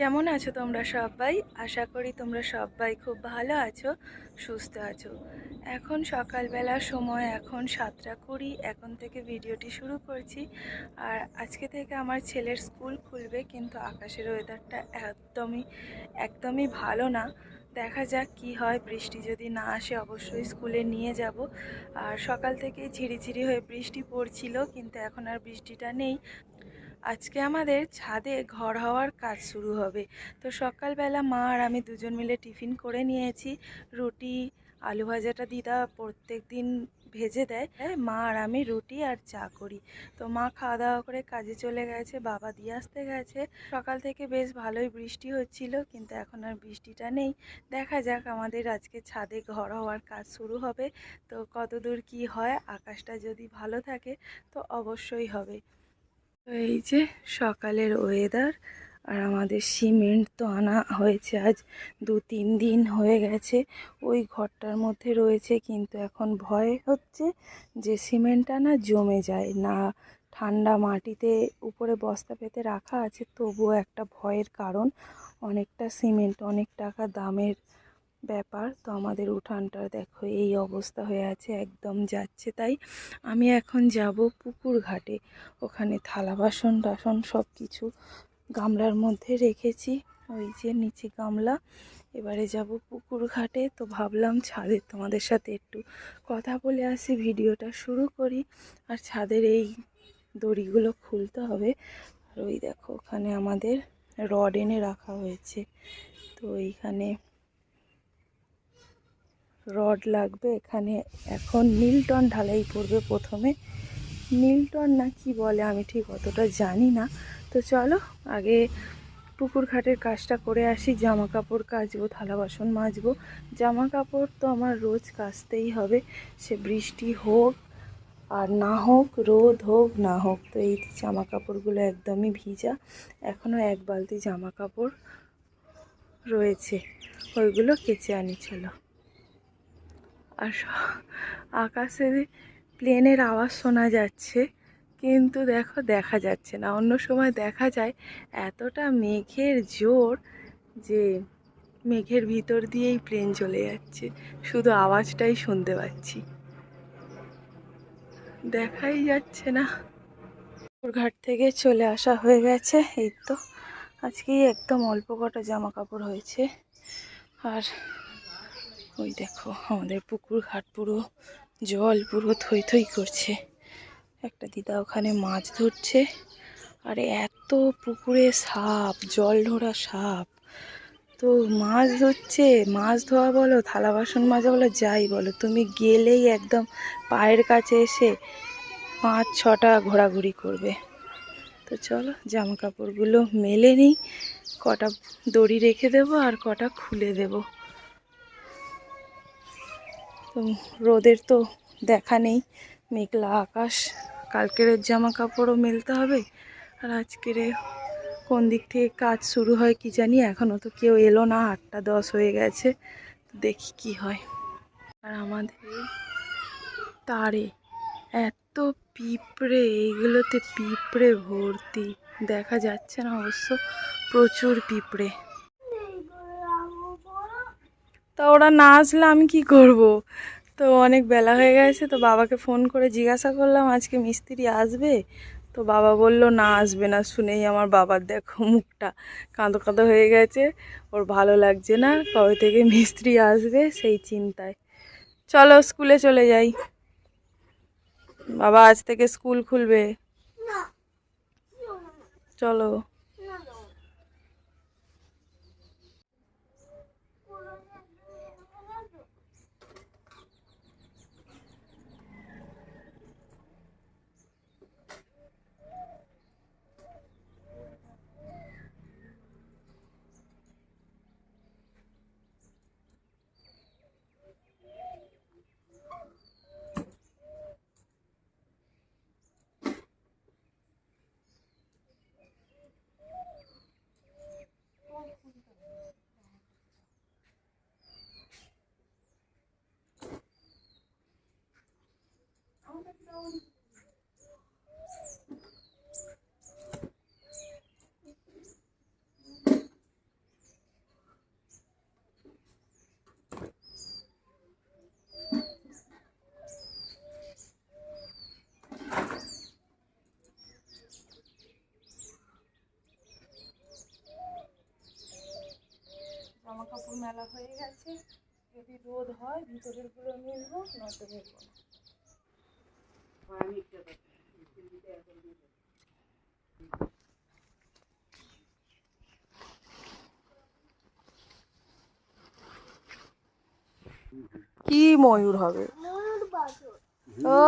কেমন আছো তোমরা সবাই? আশা করি তোমরা সবাই খুব ভালো আছো, সুস্থ আছো। এখন সকালবেলার সময়, এখন সাতটা কুড়ি, এখন থেকে ভিডিওটি শুরু করছি। আর আজকে থেকে আমার ছেলের স্কুল খুলবে, কিন্তু আকাশের ওয়েদারটা একদমই একদমই ভালো না। দেখা যাক কি হয়, বৃষ্টি যদি না আসে অবশ্যই স্কুলে নিয়ে যাব। আর সকাল থেকে ঝিরিঝিরি হয়ে বৃষ্টি পড়ছিল, কিন্তু এখন আর বৃষ্টিটা নেই। আজকে আমাদের ছাদে ঘর হওয়ার কাজ শুরু হবে। তো সকালবেলা মা আর আমি দুজন মিলে টিফিন করে নিয়েছি। রুটি, আলু ভাজাটা দিদা প্রত্যেক দিন ভেজে দেয়। হ্যাঁ মা আর আমি রুটি আর চা করি। তো মা খাওয়া দাওয়া করে কাজে চলে গেছে, বাবা দিয়ে আসতে গেছে। সকাল থেকে বেশ ভালোই বৃষ্টি হচ্ছিল, কিন্তু এখন আর বৃষ্টিটা নেই। দেখা যাক আমাদের আজকে ছাদে ঘর হওয়ার কাজ শুরু হবে। তো কতদূর কি হয়, আকাশটা যদি ভালো থাকে, তো অবশ্যই হবে। এই যে সকালের ওয়েদার আর আমাদের সিমেন্ট তো আনা হয়েছে, আজ দু তিন দিন হয়ে গেছে। ওই ঘরটার মধ্যে রয়েছে, কিন্তু এখন ভয় হচ্ছে যে সিমেন্টটা না জমে যায় না। ঠান্ডা মাটিতে উপরে বস্তা পেতে রাখা আছে, তবুও একটা ভয়ের কারণ। অনেকটা সিমেন্ট, অনেক টাকা দামের ব্যাপার। তো আমাদের উঠানটা দেখো, এই অবস্থা হয়ে আছে, একদম যাচ্ছে তাই। আমি এখন যাব পুকুর ঘাটে। ওখানে থালা বাসন টাসন সব কিছু গামলার মধ্যে রেখেছি। ওই যে নিচে গামলা। এবারে যাব পুকুর ঘাটে। তো ভাবলাম ছাদের তোমাদের সাথে একটু কথা বলে আসি, ভিডিওটা শুরু করি। আর ছাদের এই দড়িগুলো খুলতে হবে। আর ওই দেখো, ওখানে আমাদের রড এনে রাখা হয়েছে। তো এইখানে রড লাগবে, এখানে এখন নীলটন ঢালাই পড়বে প্রথমে। নীলটন না কি বলে আমি ঠিক অতটা জানি না। তো চলো, আগে পুকুর ঘাটের কাজটা করে আসি জামা কাপড় কাচবো, থালা বাসন মাজবো। জামা কাপড় তো আমার রোজ কাচতেই হবে, সে বৃষ্টি হোক আর না হোক, রোদ হোক, না হোক, তো এই জামা কাপড়গুলো একদমই ভিজা। এখনও এক বালতি জামা কাপড় রয়েছে, ওইগুলো কেচে আনি, চলো। আর আকাশে প্লেনের আওয়াজ শোনা যাচ্ছে, কিন্তু দেখো দেখা যাচ্ছে না। অন্য সময় দেখা যায় এতটা মেঘের জোর যে মেঘের ভিতর দিয়েই প্লেন চলে যাচ্ছে। শুধু আওয়াজটাই শুনতে পাচ্ছি। দেখাই যাচ্ছে না। ঘাট থেকে চলে আসা হয়ে গেছে, এই তো। আজকেই একদম অল্প কটা জামা কাপড় হয়েছে। আর ওই দেখো, আমাদের পুকুর ঘাট পুরো জল পুরো থই থই করছে। একটা দিদা ওখানে মাছ ধরছে, আর এত পুকুরে সাপ, জল ঢোড়া সাপ। তো মাছ ধরছে, মাছ ধোয়া বলো, থালা বাসন মাজা বলো, যাই বলো, তুমি গেলেই একদম পায়ের কাছে এসে পাঁচ ছটা ঘোরাঘুরি করবে। তো চলো, জামা কাপড়গুলো মেলে নিই, কটা দড়ি রেখে দেবো আর কটা খুলে দেবো। তো রোদের তো দেখা নেই, মেঘলা আকাশ। কালকের জামা কাপড়ও মেলতে হবে। আর আজকের কোন দিক থেকে কাজ শুরু হয় কি জানি এখনও তো কেউ এলো না, আটটা দশ হয়ে গেছে। দেখি কি হয়। আর আমাদের তারে এত পিঁপড়ে, এইগুলোতে পিঁপড়ে ভর্তি। দেখা যাচ্ছে না অবশ্য, প্রচুর পিঁপড়ে। তা ওরা না আসলে আমি কি করব? তো অনেক বেলা হয়ে গেছে, তো বাবাকে ফোন করে জিজ্ঞাসা করলাম, আজকে মিস্ত্রি আসবে? তো বাবা বলল, না, আসবে না, শুনেই আমার বাবার দেখো মুখটা কাঁদো কাঁদো হয়ে গেছে, ওর ভালো লাগছে না, কবে থেকে মিস্ত্রি আসবে সেই চিন্তায়। চলো স্কুলে চলে যাই। বাবা আজ থেকে স্কুল খুলবে। চলো। মেলা হয়ে গেছে। যদি রোদ হয় ভিতরেরগুলো মিলবো নয়তো মিলবো না। কি ময়ূর হবে? ও!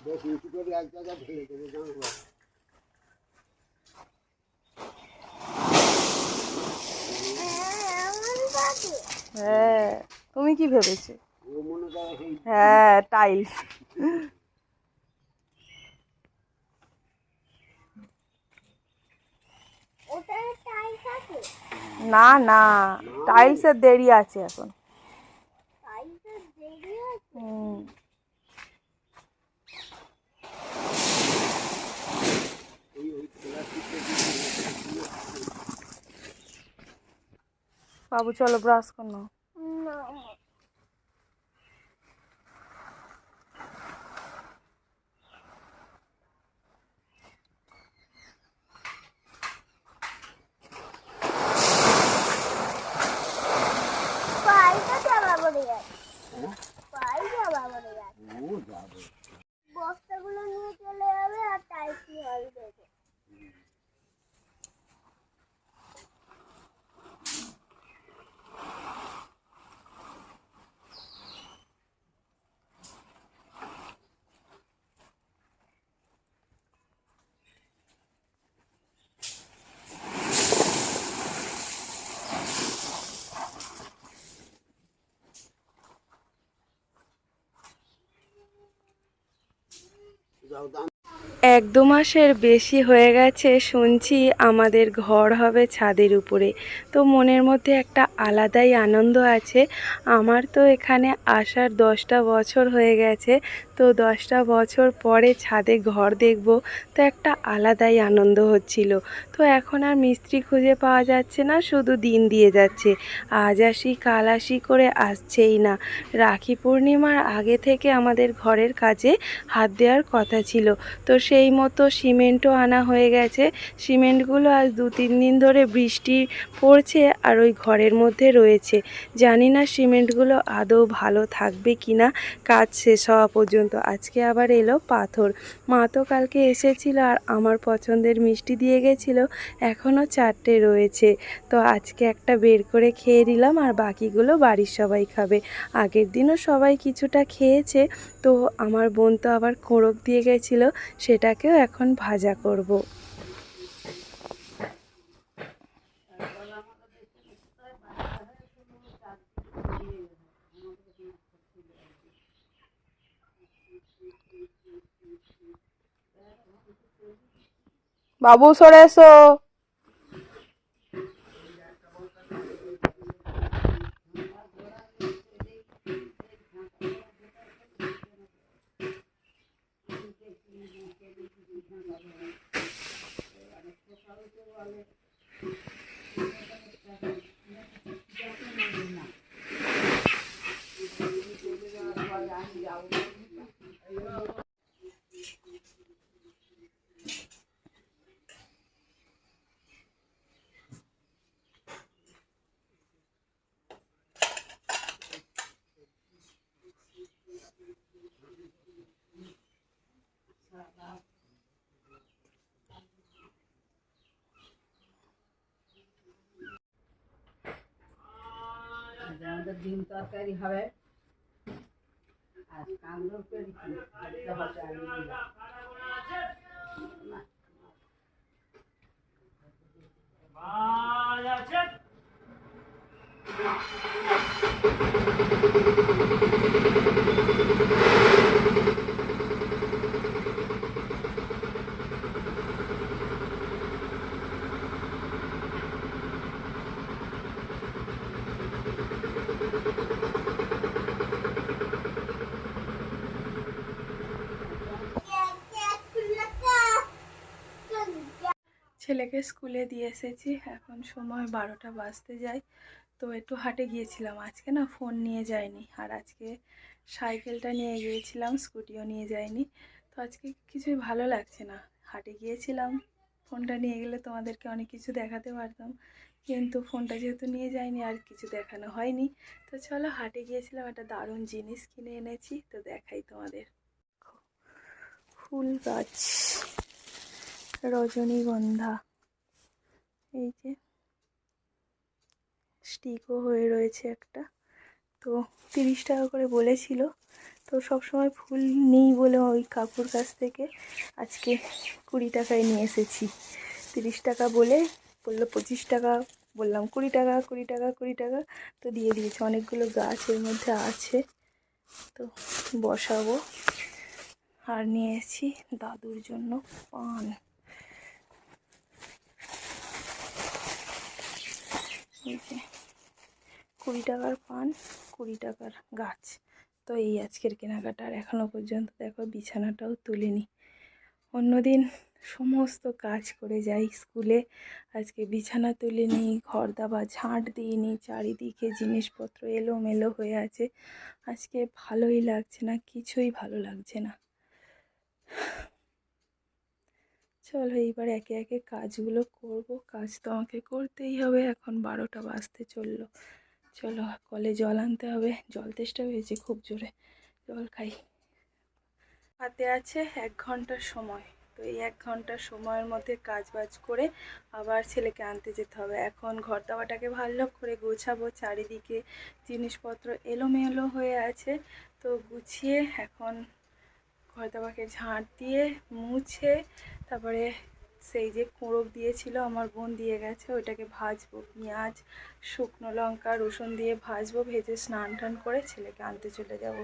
বেশ এক জায়গায় ঢেলে দেবে জানো না? হ্যাঁ তুমি কি ভেবেছো? হ্যাঁ টাইলস না না টাইলসের দেরি আছে এখন। হুম। বাবু চলো ব্রাশ কর নাও ও যাবে বস্তাগুলো নিয়ে চলে যাবে আর টাইসি হল দেবে যাও দাম এক দু মাসের বেশি হয়ে গেছে, শুনছি আমাদের ঘর হবে ছাদের উপরে। তো মনের মধ্যে একটা আলাদাই আনন্দ আছে। আমার তো এখানে আসার দশটা বছর হয়ে গেছে। তো দশটা বছর পরে ছাদে ঘর দেখব। তো একটা আলাদাই আনন্দ হচ্ছিল। তো এখন আর মিস্ত্রি খুঁজে পাওয়া যাচ্ছে না, শুধু দিন দিয়ে যাচ্ছে। আজ আসি, কাল আসি করে আসছেই না। রাখি পূর্ণিমার আগে থেকে আমাদের ঘরের কাজে হাত দেওয়ার কথা ছিল। তো সেই মতো সিমেন্টও আনা হয়ে গেছে। সিমেন্টগুলো আজ দু তিন দিন ধরে বৃষ্টি পড়ছে আর ওই ঘরের মধ্যে রয়েছে। জানি না সিমেন্টগুলো আদৌ ভালো থাকবে কি না কাজ শেষ হওয়া পর্যন্ত। আজকে আবার এলো পাথর। মা তো কালকে এসেছিল আর আমার পছন্দের মিষ্টি দিয়ে গেছিল। এখনও চারটে রয়েছে। তো আজকে একটা বের করে খেয়ে দিলাম আর বাকিগুলো বাড়ির সবাই খাবে। আগের দিনও সবাই কিছুটা খেয়েছে। তো আমার বোন তো আবার কোড়ক দিয়ে গেছিল। সেটাকেও এখন ভাজা করব। বাবু সরে এসো। আজ আমাদের ডিম তরকারি হবে। আজ কামড় করি দিতে হবে আলু দিয়ে। ছেলেকে স্কুলে দিয়ে এসেছি। এখন সময় বারোটা বাজতে যায়। তো একটু হাটে গিয়েছিলাম। আজকে না ফোন নিয়ে যাইনি। আর আজকে সাইকেলটা নিয়ে গিয়েছিলাম, স্কুটিও নিয়ে যাইনি। তো আজকে কিছুই ভালো লাগছে না। হাটে গিয়েছিলাম। ফোনটা নিয়ে গেলে তোমাদেরকে অনেক কিছু দেখাতে পারতাম। কিন্তু ফোনটা যেহেতু নিয়ে যাইনি, আর কিছু দেখানো হয়নি। তো চলো হাটে গিয়েছিলাম। একটা দারুণ জিনিস কিনে এনেছি। তো দেখাই তোমাদের। ফুল গাছ। রজনীগন্ধা। এই যে স্টিকও হয়ে রয়েছে একটা। তো তিরিশ টাকা করে বলেছিল। তো সব সময় ফুল নেই বলে ওই কাকুর কাছ থেকে আজকে কুড়ি টাকায় নিয়ে এসেছি। তিরিশ টাকা বলে বলল পঁচিশ টাকা, বললাম কুড়ি টাকা কুড়ি টাকা কুড়ি টাকা। তো দিয়ে দিয়েছে। অনেকগুলো গাছ এর মধ্যে আছে। তো বসাবো। আর নিয়েছি দাদুর জন্য পান। এই যে কুড়ি টাকার পান, কুড়ি টাকার গাছ। তো এই আজকের কেনাকাটা, আর এখনও পর্যন্ত দেখো বিছানাটাও তুলিনি। অন্যদিন সমস্ত কাজ করে যাই স্কুলে। আজকে বিছানা তুলিনি, ঘর দাবা ঝাঁট দিইনি, চারিদিকে জিনিসপত্র এলোমেলো হয়ে আছে। আজকে ভালোই লাগছে না, কিছুই ভালো লাগছে না। চলো এইবার একে একে কাজগুলো করব। কাজ তো আমাকে করতেই হবে, এখন বারোটা বাজতে চলল। চলো কলে জল আনতে হবে। জল তেষ্টা হয়েছে খুব জোরে। জল খাই। হাতে আছে এক ঘণ্টার সময়। তো এই এক ঘণ্টার সময়ের মধ্যে কাজ বাজ করে আবার ছেলেকে আনতে যেতে হবে। এখন ঘর দাবাটাকে ভালো করে গোছাবো। চারিদিকে জিনিসপত্র এলোমেলো হয়ে আছে। তো গুছিয়ে এখন ঘর দাবাকে ঝাঁট দিয়ে মুছে তারপরে সেই যে কোড়ক দিয়েছিল, আমার বোন দিয়ে গেছে, ওইটাকে ভাজবো, পেঁয়াজ, শুকনো লঙ্কা, রসুন দিয়ে ভাজবো, ভেজে স্নান টান করে ছেলেকে আনতে চলে যাব।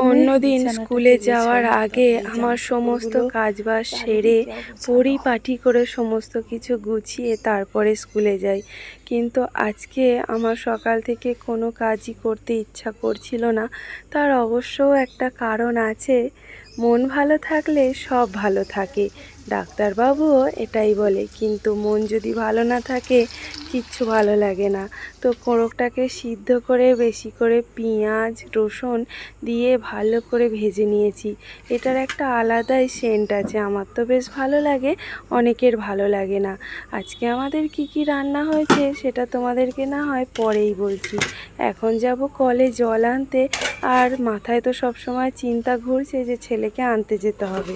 অন্যদিন স্কুলে যাওয়ার আগে আমার সমস্ত কাজবাজ সেরে পরিপাটি করে সমস্ত কিছু গুছিয়ে তারপরে স্কুলে যাই। কিন্তু আজকে আমার সকাল থেকে কোনো কাজই করতে ইচ্ছা করছিল না। তার অবশ্য একটা কারণ আছে। মন ভালো থাকলে সব ভালো থাকে। ডাক্তারবাবুও এটাই বলে, কিন্তু মন যদি ভালো না থাকে, কিচ্ছু ভালো লাগে না। তো কোড়কটাকে সিদ্ধ করে, বেশি করে পেঁয়াজ, রসুন দিয়ে ভালো করে ভেজে নিয়েছি। এটার একটা আলাদাই সেন্ট আছে, আমার তো বেশ ভালো লাগে, অনেকের ভালো লাগে না। আজকে আমাদের কি কি রান্না হয়েছে, সেটা তোমাদেরকে না হয় পরেই বলছি। এখন যাব কলে জল আনতে, আর মাথায় তো সব সময় চিন্তা ঘুরছে যে ছেলেকে আনতে যেতে হবে।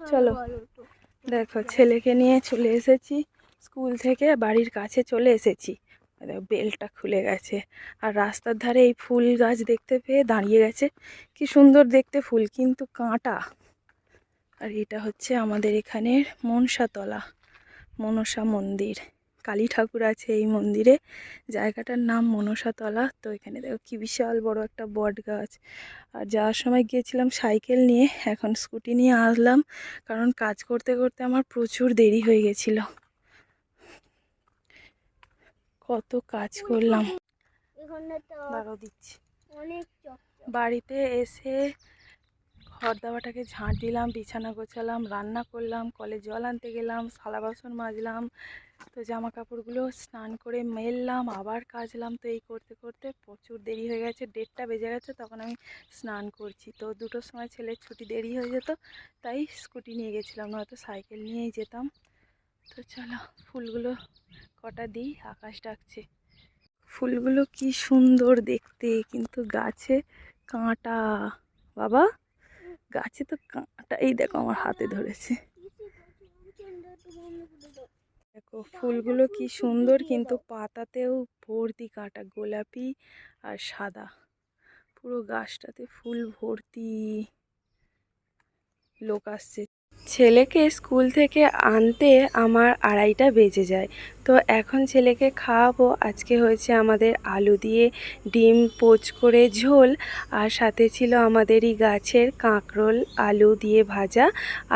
চলো। দেখো ছেলেকে নিয়ে চলে এসেছি। স্কুল থেকে বাড়ির কাছে চলে এসেছি। দেখো বেলটা খুলে গেছে। আর রাস্তার ধারে এই ফুল গাছ দেখতে পেয়ে দাঁড়িয়ে গেছে। কি সুন্দর দেখতে ফুল কিন্তু কাঁটা। আর এটা হচ্ছে আমাদের এখানের মনসাতলা মনসা মন্দির। কালী ঠাকুর আছে এই মন্দিরে। জায়গাটার নাম মনসাতলা। তো এখানে দেখো কি বিশাল বড় একটা বট গাছ। আর যাওয়ার সময় গিয়েছিলাম সাইকেল নিয়ে, এখন স্কুটি নিয়ে আসলাম। কারণ কাজ করতে করতে আমার প্রচুর দেরি হয়ে গেছিল। কত কাজ করলাম। দিচ্ছি। বাড়িতে এসে ঘর দাবাটাকে ঝাঁট দিলাম, বিছানা গোছালাম, রান্না করলাম, কলে জল আনতে গেলাম থালা বাসন মাজলাম তো জামা কাপড়গুলো স্নান করে মেললাম, আবার কাচলাম তো এই করতে করতে প্রচুর দেরি হয়ে গেছে, দেড়টা বেজে গেছে, তখন আমি স্নান করছি। তো দুটোর সময় ছেলের ছুটি দেরি হয়ে যেত, তাই স্কুটি নিয়ে গেছিলাম, নয়তো সাইকেল নিয়েই যেতাম। তো চলো, ফুলগুলো কটা দিই? আকাশ ডাকছে। ফুলগুলো কি সুন্দর দেখতে, কিন্তু গাছে কাঁটা। বাবা, গাছে তো কাঁটা এই দেখো, আমার হাতে ধরেছে। দেখো ফুলগুলো কি সুন্দর কিন্তু পাতাতেও ভর্তি কাটা গোলাপি আর সাদা। পুরো গাছটাতে ফুল ভর্তি লোক আসছে। ছেলেকে স্কুল থেকে আনতে আমার আড়াইটা বেজে যায়। তো এখন ছেলেকে খাওয়াবো। আজকে হয়েছে আমাদের আলু দিয়ে ডিম পোচ করে ঝোল আর সাথে ছিল আমাদেরই গাছের কাঁকরোল আলু দিয়ে ভাজা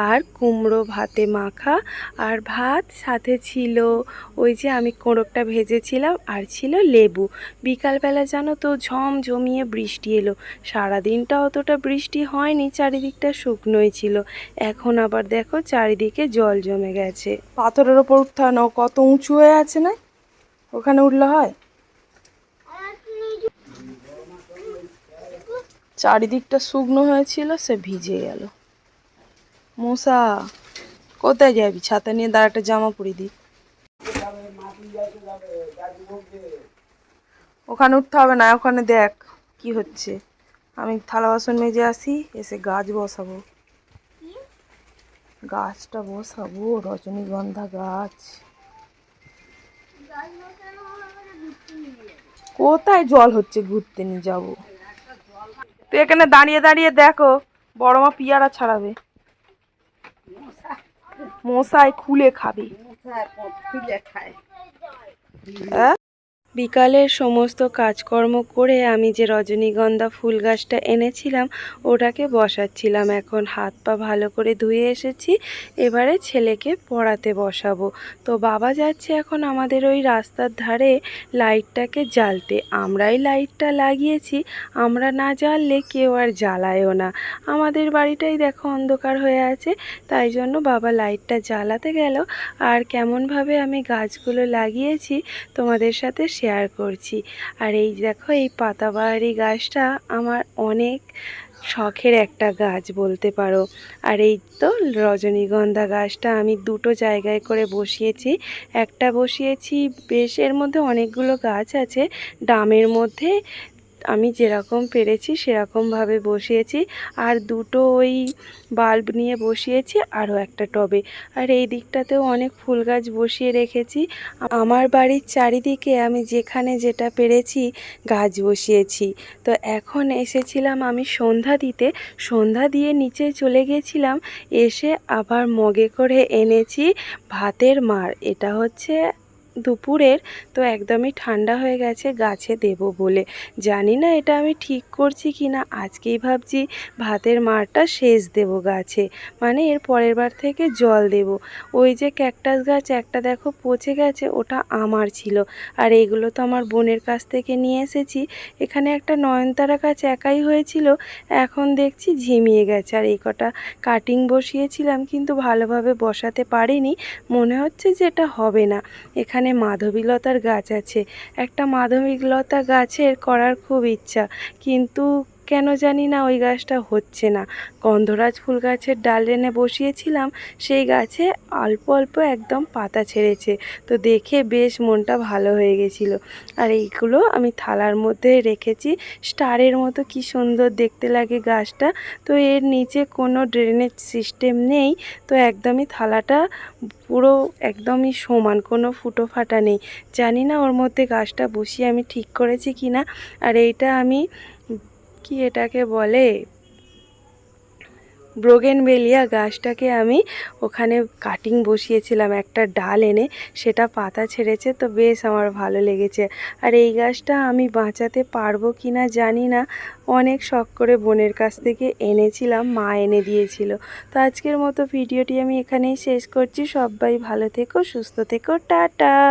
আর কুমড়ো ভাতে মাখা আর ভাত, সাথে ছিল ওই যে আমি কোড়কটা ভেজেছিলাম আর ছিল লেবু। বিকালবেলা জানো তো ঝম জমিয়ে বৃষ্টি এলো। সারাদিনটা অতটা বৃষ্টি হয়নি, চারিদিকটা শুকনোই ছিল। এখন আবার দেখো চারিদিকে জল জমে গেছে। পাথরের ওপর উঠতে না ও কত উঁচু হয়ে আছে না? ওখানে উঠলে হয়? চারিদিকটা শুকনো হয়েছিল সে ভিজে গেল। মশা কোথায় যাবি? ছাতা নিয়ে দাঁড়া একটা জামা পরে দি। ওখানে উঠতে হবে না ওখানে দেখ কি হচ্ছে। আমি থালা বাসন মেজে আসি এসে গাছ বসাবো। গাছটা বসাবো রজনীগন্ধা গাছ। কোথায় জল হচ্ছে ঘুরতে নিয়ে যাব? তো এখানে দাঁড়িয়ে দাঁড়িয়ে দেখো বড় মা পিয়ারা ছাড়াবে। মশায় খুলে খাবে। খুলে খায়। বিকালের সমস্ত কাজকর্ম করে আমি যে রজনীগন্ধা ফুল গাছটা এনেছিলাম, ওটাকে বসাচ্ছিলাম। এখন হাত পা ভালো করে ধুয়ে এসেছি, এবারে ছেলেকে পড়াতে বসাবো। তো বাবা যাচ্ছে এখন আমাদের ওই রাস্তার ধারে লাইটটাকে জ্বালতে। আমরাই লাইটটা লাগিয়েছি, আমরা না জ্বাললে কেউ আর জ্বালায়ও না। আমাদের বাড়িটাই দেখো অন্ধকার হয়ে আছে, তাই জন্য বাবা লাইটটা জ্বালাতে গেল। আর কেমনভাবে আমি গাছগুলো লাগিয়েছি, তোমাদের সাথে শেয়ার করছি। আর এই দেখো, এই পাতাবাহারি গাছটা আমার অনেক শখের একটা গাছ বলতে পারো। আর এই তো রজনীগন্ধা গাছটা আমি দুটো জায়গায় করে বসিয়েছি। একটা বসিয়েছি, বেশ এর মধ্যে অনেকগুলো গাছ আছে। ডামের মধ্যে আমি যেরকম পেরেছি, সেরকমভাবে বসিয়েছি। আর দুটো ওই বাল্ব নিয়ে বসিয়েছি, আরও একটা টবে। আর এই দিকটাতেও অনেক ফুল গাছ বসিয়ে রেখেছি। আমার বাড়ির চারিদিকে আমি যেখানে যেটা পেরেছি, গাছ বসিয়েছি। তো এখন এসেছিলাম আমি সন্ধ্যা দিতে। সন্ধ্যা দিয়ে নিচে চলে গেছিলাম, এসে আবার মগে করে এনেছি ভাতের মার এটা হচ্ছে দুপুরের তো একদমই ঠান্ডা হয়ে গেছে, গাছে দেব বলে। জানি না এটা আমি ঠিক করছি কি না, আজকেই ভাবছি ভাতের মারটা শেষ দেব গাছে মানে এর পরের বার থেকে জল দেব। ওই যে ক্যাকটাস গাছ, একটা দেখো পচে গেছে, ওটা আমার ছিল। আর এগুলো তো আমার বোনের কাছ থেকে নিয়ে এসেছি, এখানে একটা নয়নতারা গাছ একাই হয়েছিল, এখন দেখছি ঝিমিয়ে গেছে। আর এই কটা কাটিং বসিয়েছিলাম, কিন্তু ভালোভাবে বসাতে পারিনি, মনে হচ্ছে যে এটা হবে না। এখানে মাধবীলতার গাছ আছে। একটা মাধবীলতা গাছের করার খুব ইচ্ছা। কিন্তু কেন জানি না ওই গাছটা হচ্ছে না। গন্ধরাজ ফুল গাছের ডাল এনে বসিয়েছিলাম, সেই গাছে অল্প অল্প একদম পাতা ছেড়েছে। তো দেখে বেশ মনটা ভালো হয়ে গেছিল। আর এইগুলো আমি থালার মধ্যে রেখেছি। স্টারের মতো কি সুন্দর দেখতে লাগে গাছটা। তো এর নিচে কোনো ড্রেনেজ সিস্টেম নেই। তো একদমই থালাটা পুরো একদমই সমান, কোনো ফুটো ফাটা নেই। জানি না ওর মধ্যে গাছটা বসিয়ে আমি ঠিক করেছি কি না আর এইটা আমি কি এটাকে বলে? ব্রোগেনবেলিয়া গাছটাকে আমি ওখানে কাটিং বসিয়েছিলাম, একটা ডাল এনে, সেটা পাতা ছেড়েছে, তো বেশ আমার ভালো লেগেছে। আর এই গাছটা আমি বাঁচাতে পারব কি না জানি না, অনেক শখ করে বোনের কাছ থেকে এনেছিলাম, মা এনে দিয়েছিল। তো আজকের মতো ভিডিওটি আমি এখানেই শেষ করছি, সবাই ভালো থেকো, সুস্থ থেকো, টাটা!